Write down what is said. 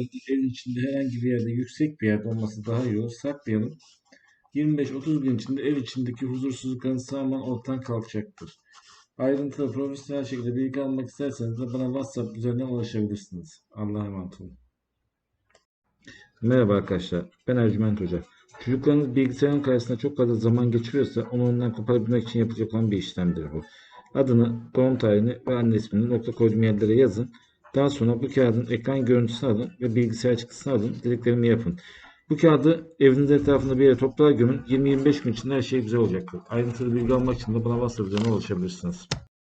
Evin içinde herhangi bir yerde yüksek bir yerde olması daha iyi olur. Saklayalım. 25-30 gün içinde ev içindeki huzursuzlukların tamamen ortadan kalkacaktır. Ayrıntılı profesyonel şekilde bilgi almak isterseniz de bana WhatsApp üzerinden ulaşabilirsiniz. Allah'a emanet olun. Merhaba arkadaşlar. Ben Ercüment Hoca. Çocuklarınız bilgisayarın karşısında çok fazla zaman geçiriyorsa onu ondan koparabilmek için yapacak olan bir işlemdir bu. Adını, doğum tarihini ve anne ismini nokta koyduğum yerlere yazın. Daha sonra bu kağıdın ekran görüntüsünü alın ve bilgisayar çıktısını alın. Dediklerimi yapın. Bu kağıdı evinizin etrafında bir yere toprağa gömün. 20-25 gün içinde her şey güzel olacaktır. Ayrıntılı bilgi almak için de bana WhatsApp üzerinden ulaşabilirsiniz.